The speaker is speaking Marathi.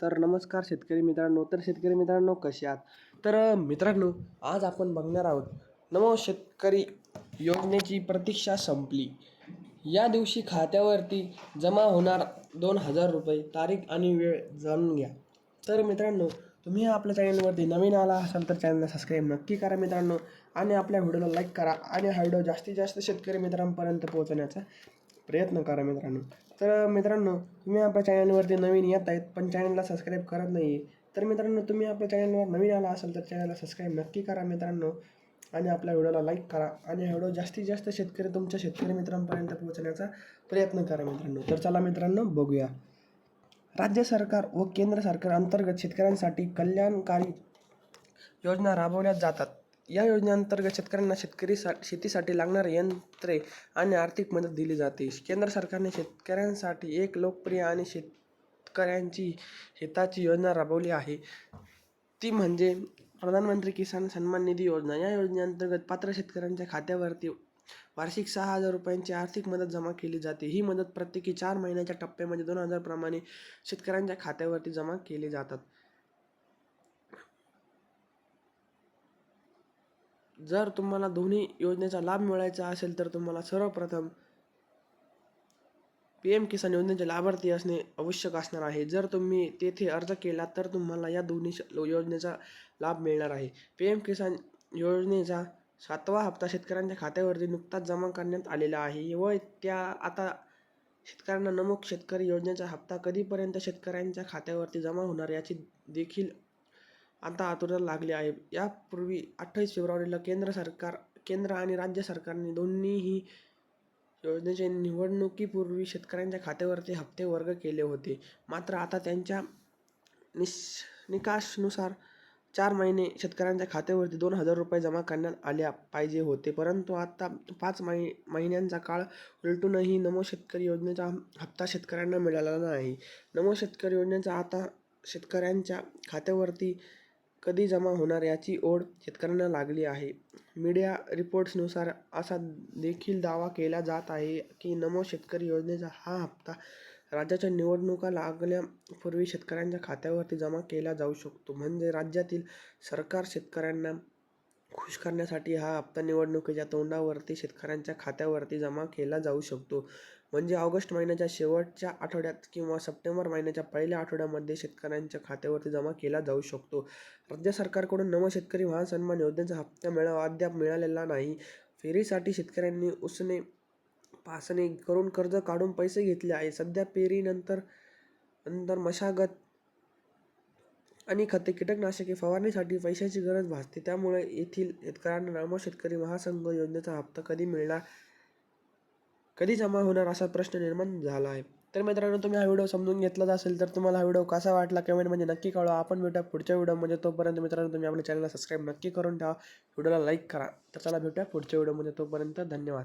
तर नमस्कार शेतकरी मित्रांनो तर शेतकरी मित्रांनो कसे आहात? तर मित्रांनो आज आपण बघणार आहोत नमो शेतकरी योजनेची प्रतीक्षा संपली. या दिवशी खात्यावरती जमा होणार दोन हजार रुपये तारीख आणि वेळ जाणून घ्या. तर मित्रांनो तुम्ही आपल्या चॅनलवरती नवीन आला असाल तर चॅनलला सबस्क्राईब नक्की करा मित्रांनो आणि आपल्या व्हिडिओला लाईक करा आणि हा व्हिडिओ जास्तीत जास्त शेतकरी मित्रांपर्यंत पोहोचवण्याचा प्रयत्न करा मित्रांनो. तर मित्रांनो तुम्ही आपल्या चॅनलवरती नवीन येत आहेत पण चॅनलला सबस्क्राईब करत नाही तर मित्रांनो तुम्ही आपल्या चॅनलवर नवीन आला असाल तर चॅनलला सबस्क्राईब नक्की करा मित्रांनो. आणि आपल्या व्हिडिओला लाईक करा. आणि हा व्हिडिओ जास्तीत जास्त शेतकरी तुमच्या शेतकरी मित्रांपर्यंत पोहोचण्याचा प्रयत्न करा मित्रांनो. तर चला मित्रांनो बघूया. राज्य सरकार व केंद्र सरकार अंतर्गत शेतकऱ्यांसाठी कल्याणकारी योजना राबवल्या जातात. या योजनेअंतर्गत शेतकऱ्यांना शेतकरी सा शेतीसाठी लागणारे यंत्रे आणि आर्थिक मदत दिली जाते. केंद्र सरकारने शेतकऱ्यांसाठी एक लोकप्रिय आणि शेतकऱ्यांची हिताची योजना राबवली आहे. ती म्हणजे प्रधानमंत्री किसान सन्मान निधी योजना. या योजनेअंतर्गत पात्र शेतकऱ्यांच्या खात्यावरती वार्षिक सहा हजार रुपयांची आर्थिक मदत जमा केली जाते. ही मदत प्रत्येकी चार महिन्याच्या टप्प्यामध्ये दोन हजारप्रमाणे शेतकऱ्यांच्या खात्यावरती जमा केली जातात. जर तुम्हाला दोन्ही योजनेचा लाभ मिळायचा असेल तर तुम्हाला सर्वप्रथम पी एम किसान योजनेचे लाभार्थी असणे आवश्यक असणार आहे. जर तुम्ही तेथे अर्ज केला तर तुम्हाला या दोन्ही श- योजनेचा लाभ मिळणार आहे. पी एम किसान योजनेचा सातवा हप्ता शेतकऱ्यांच्या खात्यावरती नुकताच जमा करण्यात आलेला आहे. व त्या आता शेतकऱ्यांना नमूक शेतकरी योजनेचा हप्ता कधीपर्यंत शेतकऱ्यांच्या खात्यावरती जमा होणार याची देखील आता आतुरता लागली आहे. यापूर्वी अठ्ठावीस फेब्रुवारीला केंद्र सरकार केंद्र आणि राज्य सरकारने दोन्हीही योजनेचे निवडणुकीपूर्वी शेतकऱ्यांच्या खात्यावरती हप्ते वर्ग केले होते. मात्र आता त्यांच्या निश निकाषनुसार चार महिने शेतकऱ्यांच्या खात्यावरती दोन हजार रुपये जमा करण्यात आल्या पाहिजे होते. परंतु आता पाच महि महिन्यांचा काळ उलटूनही नमो शेतकरी योजनेचा हप्ता शेतकऱ्यांना मिळाला नाही. नमो शेतकरी योजनेचा आता शेतकऱ्यांच्या खात्यावरती कधी जमा होणार याची ओढ शेतकऱ्यांना लागली आहे. मीडिया रिपोर्ट्सनुसार असा देखील दावा केला जात आहे की नमो शेतकरी योजनेचा हा हप्ता राज्याच्या निवडणुका लागण्यापूर्वी शेतकऱ्यांच्या खात्यावरती जमा केला जाऊ शकतो. म्हणजे राज्यातील सरकार शेतकऱ्यांना खुश करण्यासाठी हा हप्ता निवडणुकीच्या तोंडावरती शेतकऱ्यांच्या खात्यावरती जमा केला जाऊ शकतो. म्हणजे ऑगस्ट महिन्याच्या शेवटच्या आठवड्यात किंवा सप्टेंबर महिन्याच्या पहिल्या आठवड्यामध्ये शेतकऱ्यांच्या खात्यावरती जमा केला जाऊ शकतो. राज्य सरकारकडून नव शेतकरी महान सन्मान योजनेचा हप्ता मिळावा अद्याप मिळालेला नाही. फेरीसाठी शेतकऱ्यांनी उसने पासणे करून कर्ज काढून पैसे घेतले आहे. सध्या पेरीनंतर नंतर मशागत आणि खते कीटकनाशके फवारणीसाठी पैशाची गरज भासते. त्यामुळे येथील शेतकऱ्यांना नामो शेतकरी महासंघ योजनेचा हप्ता कधी मिळणार कधी जमा होणार असा प्रश्न निर्माण झाला आहे. तर मित्रांनो तुम्ही हा व्हिडिओ समजून घेतलाच असेल तर तुम्हाला हा व्हिडिओ कसा वाटला कमेंटमध्ये नक्की कळवा. आपण भेटूया पुढच्या व्हिडिओमध्ये तोपर्यंत मित्रांनो तुम्ही आपल्या चॅनलला सबस्क्राईब नक्की करून ठेवा. व्हिडिओला लाईक करा. तर चला भेटूया पुढच्या व्हिडिओमध्ये तोपर्यंत धन्यवाद.